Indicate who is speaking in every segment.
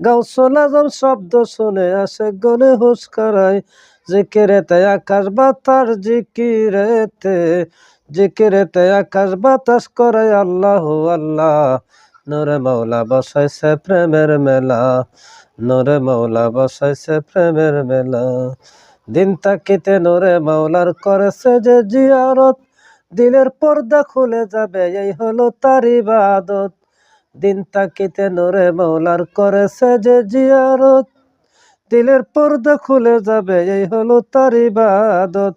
Speaker 1: গাউসুল আজম শব্দ শুনে আসে গনে হুস করায়। জিকিরেতে আকাশ বাতাস, জিকিরেতে জিকিরেতে আকাশ বাতাস করে আল্লাহ আল্লাহ। নূরে মৌলা বসাইছে প্রেমের মেলা, নূরে মৌলা বসাইছে প্রেমের মেলা। দিন তাকিতে নূরে মৌলার করেছে যে জিয়ারত, দিলের পর্দা খুলে যাবে, এই হলো তার ইবাদত। দিন তাকিতে নরে মৌলার করেছে যে জিয়ারত। দিলের পর্দা খুলে যাবে, এই হলো তার ইবাদত।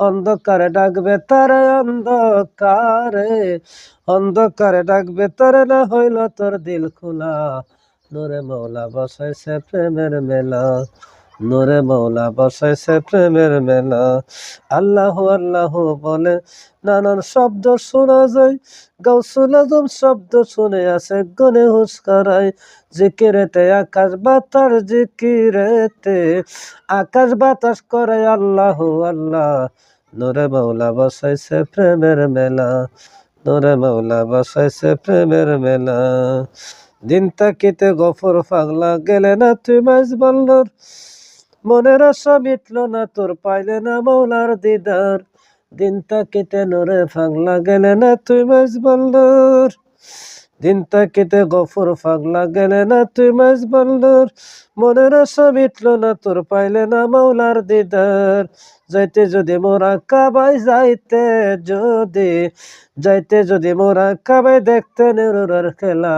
Speaker 1: অন্ধকারে ডাকবে তারে অন্ধকারে অন্ধকারে ডাকবে তারে না হইল তোর দিল খোলা। নূরে মৌলা বসাইছে প্রেমের মেলা। নূরে মৌলা বসাইছে প্রেমের মেলা। আল্লাহ আল্লাহ বলে, নানান শব্দ শোনা যায়। গাউসুল আজম শব্দ শুনে আছে গনে হুস্কারায় জিকিরেতে আকাশ বাতাস, জিকিরেতে আকাশ বাতাস করে আল্লাহ আল্লাহ। নূরে মৌলা বসাইছে প্রেমের মেলা। নূরে মৌলা বসাইছে প্রেমের মেলা। দিন তাকিতে গফর ফাগলা গেলে না তুই মাঝ বল্লর মনের আশা মিটল না, তোর পাইলে না মৌলার দিদার। দিন তাকিতে নূরে পাগলা গেলে না তুই মাঝ বল্লর দিন তাকিতে গফর পাগলা গেলে না তুই মাঝ বল্লর মনের আশা মিটল না, তোর পাইলে না মৌলার দিদার। যাইতে যদি মোরা কাবাই যাইতে যদি যাইতে যদি মোরা কাবাই দেখতে নেরুরার খেলা।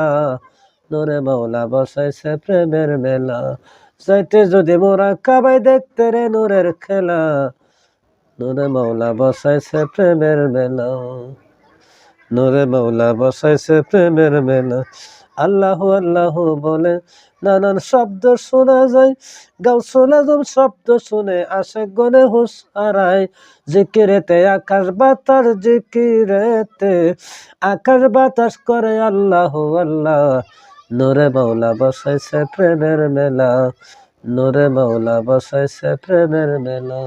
Speaker 1: নূরে মৌলা বসাইছে প্রেমের মেলা। যাইতে যদি মোরা কাবাই দেখতে রে নূরের খেলা, নূরে মৌলা বসাইছে প্রেমের মেলা। নূরে মৌলা বসাইছে প্রেমের মেলা। আল্লাহ আল্লাহ বলে, নানান শব্দ শোনা যায়। গাউসুল আজম শব্দ শুনে আসে গনে হুস হারায়। জিকিরেতে আকাশ বাতাস, জিকিরেতে আকাশ বাতাস করে আল্লাহ আল্লাহ। নূরে মৌলা বসাইছে প্রেমের মেলা নূরে মৌলা বসাইছে প্রেমের মেলা।